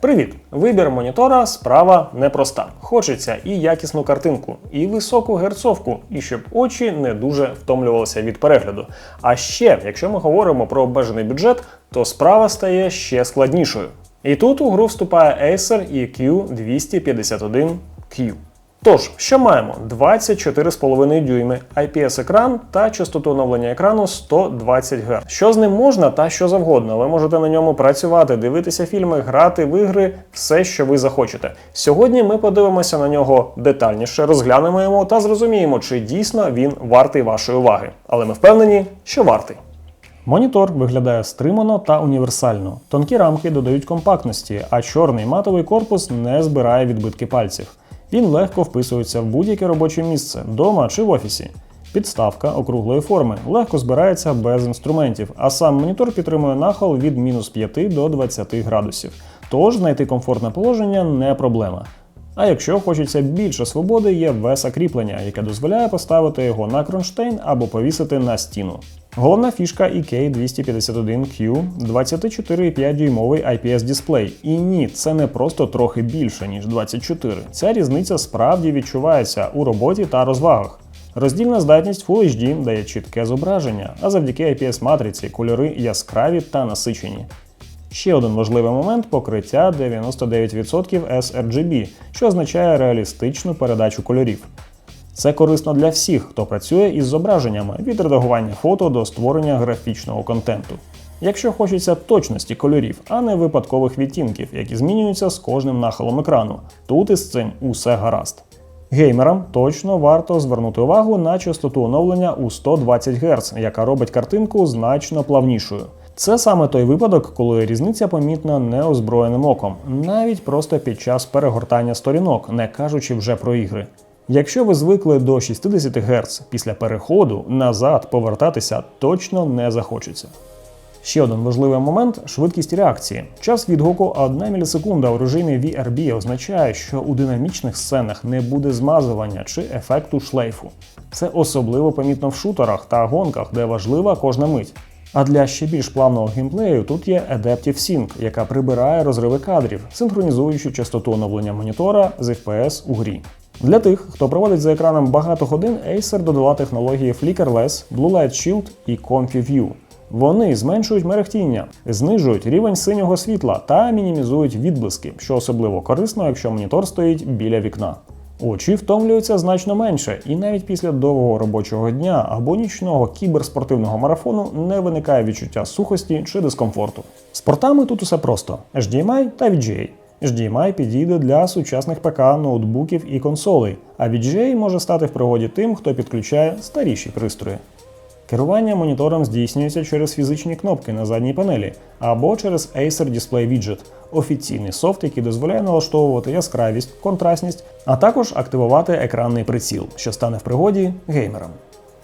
Привіт! Вибір монітора справа непроста. Хочеться і якісну картинку, і високу герцовку, і щоб очі не дуже втомлювалися від перегляду. А ще, якщо ми говоримо про обмежений бюджет, то справа стає ще складнішою. І тут у гру вступає Acer EQ251Q. Тож, що маємо? 24,5 дюйми, IPS-екран та частоту оновлення екрану 120 Гц. Що з ним можна та що завгодно. Ви можете на ньому працювати, дивитися фільми, грати в ігри, все, що ви захочете. Сьогодні ми подивимося на нього детальніше, розглянемо його та зрозуміємо, чи дійсно він вартий вашої уваги. Але ми впевнені, що вартий. Монітор виглядає стримано та універсально. Тонкі рамки додають компактності, а чорний матовий корпус не збирає відбитки пальців. Він легко вписується в будь-яке робоче місце, вдома чи в офісі. Підставка округлої форми легко збирається без інструментів, а сам монітор підтримує нахил від мінус 5 до 20 градусів. Тож знайти комфортне положення не проблема. А якщо хочеться більше свободи, є веса кріплення, яке дозволяє поставити його на кронштейн або повісити на стіну. Головна фішка EK251Q 24,5 дюймовий IPS дисплей. І ні, це не просто трохи більше, ніж 24. Ця різниця справді відчувається у роботі та розвагах. Роздільна здатність Full HD дає чітке зображення, а завдяки IPS-матриці кольори яскраві та насичені. Ще один важливий момент покриття 99% sRGB, що означає реалістичну передачу кольорів. Це корисно для всіх, хто працює із зображеннями від редагування фото до створення графічного контенту. Якщо хочеться точності кольорів, а не випадкових відтінків, які змінюються з кожним нахилом екрану, тут із цим усе гаразд. Геймерам точно варто звернути увагу на частоту оновлення у 120 Гц, яка робить картинку значно плавнішою. Це саме той випадок, коли різниця помітна неозброєним оком, навіть просто під час перегортання сторінок, не кажучи вже про ігри. Якщо ви звикли до 60 Гц після переходу, назад повертатися точно не захочеться. Ще один важливий момент швидкість реакції. Час відгуку 1 мілісекунда у режимі VRB означає, що у динамічних сценах не буде змазування чи ефекту шлейфу. Це особливо помітно в шутерах та гонках, де важлива кожна мить. А для ще більш плавного геймплею тут є Adaptive Sync, яка прибирає розриви кадрів, синхронізуючи частоту оновлення монітора з FPS у грі. Для тих, хто проводить за екраном багато годин, Acer додала технології Flickerless, Blue Light Shield і Comfy View. Вони зменшують мерехтіння, знижують рівень синього світла та мінімізують відблиски, що особливо корисно, якщо монітор стоїть біля вікна. Очі втомлюються значно менше, і навіть після довгого робочого дня або нічного кіберспортивного марафону не виникає відчуття сухості чи дискомфорту. З портами тут усе просто: HDMI та VGA. HDMI підійде для сучасних ПК, ноутбуків і консолей, а VGA може стати в пригоді тим, хто підключає старіші пристрої. Керування монітором здійснюється через фізичні кнопки на задній панелі або через Acer Display Widget – офіційний софт, який дозволяє налаштовувати яскравість, контрастність, а також активувати екранний приціл, що стане в пригоді геймерам.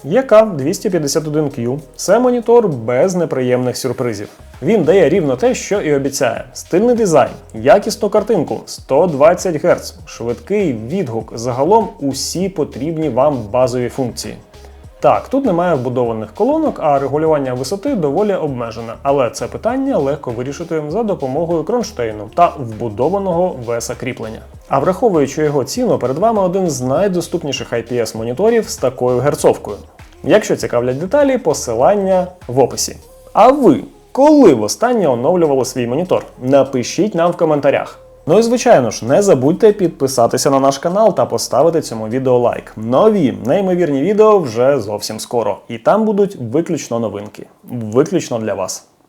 EK251Q це монітор без неприємних сюрпризів. Він дає рівно те, що і обіцяє: стильний дизайн, якісну картинку, 120 Гц, швидкий відгук, загалом усі потрібні вам базові функції. Так, тут немає вбудованих колонок, а регулювання висоти доволі обмежене, але це питання легко вирішити за допомогою кронштейну та вбудованого веса кріплення. А враховуючи його ціну, перед вами один з найдоступніших IPS моніторів з такою герцовкою. Якщо цікавлять деталі, посилання в описі. А ви коли востаннє оновлювали свій монітор? Напишіть нам в коментарях. Ну і звичайно ж, не забудьте підписатися на наш канал та поставити цьому відео лайк. Нові неймовірні відео вже зовсім скоро. І там будуть виключно новинки. Виключно для вас.